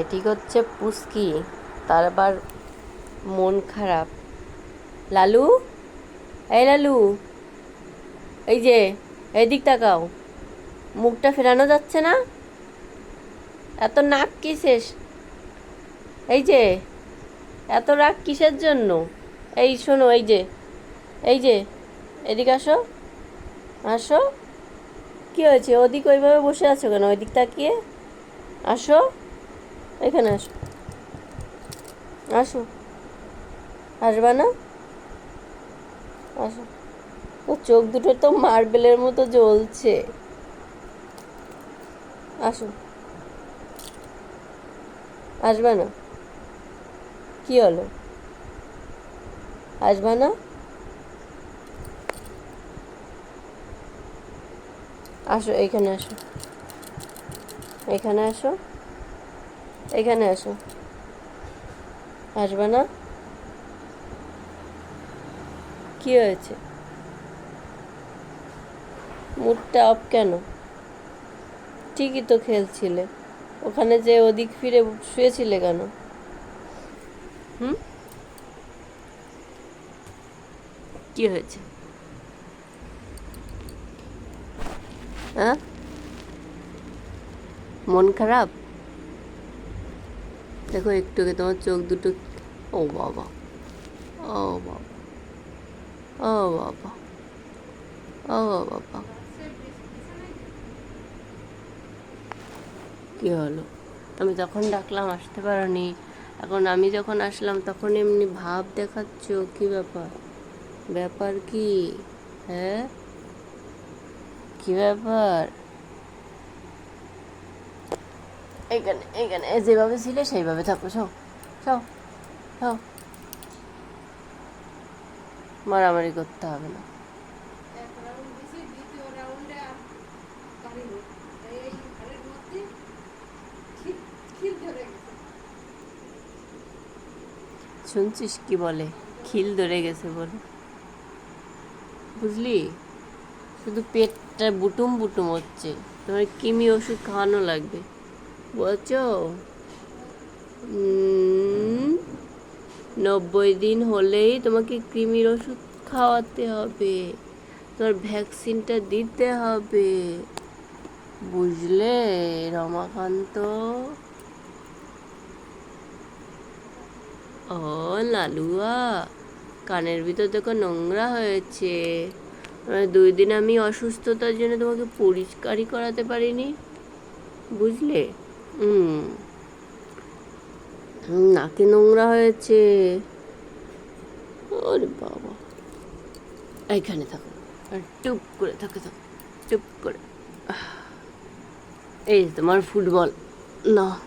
এটি হচ্ছে পুস্কি, তার আবার মন খারাপ। লালু? এই লালু, এই যে এই দিক তাকাও। মুখটা ফেরানো যাচ্ছে না? এত নাক কিসের? এই যে, এত রাগ কিসের জন্য? এই শোনো, এই যে এই যে, এদিকে আসো আসো। কি হয়েছে? ওদিক ওইভাবে বসে আছো কেন? ওইদিক তাকিয়ে? আসো। এখানে আসো। আসো। আসবা না? আসো। ও, চোখ দুটো তো মার্বেলের মতো জ্বলছে। আসো। আসবা না? কি হলো? আসবা না? আসো, এখানে আসো। এখানে আসো। এখানে আসো আসবে না? কি হয়েছে? মুডটা অফ কেন? ঠিকই তো খেলছিলে। ওখানে যে ওদিক ফিরে শুয়েছিলে কেন? হুম? কি হয়েছে? হ্যাঁ? মন খারাপ? দেখো, একটু তোমার চোখ দুটো ও বাবা ও বাবা ও বাবা ও বাবা। কি হলো? আমি যখন ডাকলাম, আসতে পারোনি। এখন আমি যখন আসলাম, তখন এমনি ভাব দেখাচ্ছ? কি ব্যাপার? ব্যাপার কি? হ্যাঁ? কি ব্যাপার? এইখানে এইখানে এ যেভাবে ছিলে সেইভাবে থাকো সব সব সব মারামারি করতে হবে না। শুনছিস কি বলে? খিল ধরে গেছে বলে। বুঝলি? শুধু পেটটা বুটুম বুটুম হচ্ছে। তোমার কিমি ওষুধ খাওয়ানো লাগবে। বুঝছ নব্বই দিন হলেই তোমাকে কৃমির ওষুধ খাওয়াতে হবে। তোমার ভ্যাকসিনটা দিতে হবে। বুঝলে, রমাকান্ত? ও, লালুয়া, কানের ভিতর দেখো নোংরা হয়েছে। দুই দিন আমি অসুস্থতার জন্য তোমাকে পরিষ্কারই করাতে পারিনি। বুঝলে? নাকে নোংরা হয়েছে। ওরে বাবা। এইখানে থাকো। টুপ করে থাকে, থাকো। টুপ করে। এই তোমার ফুটবল। না।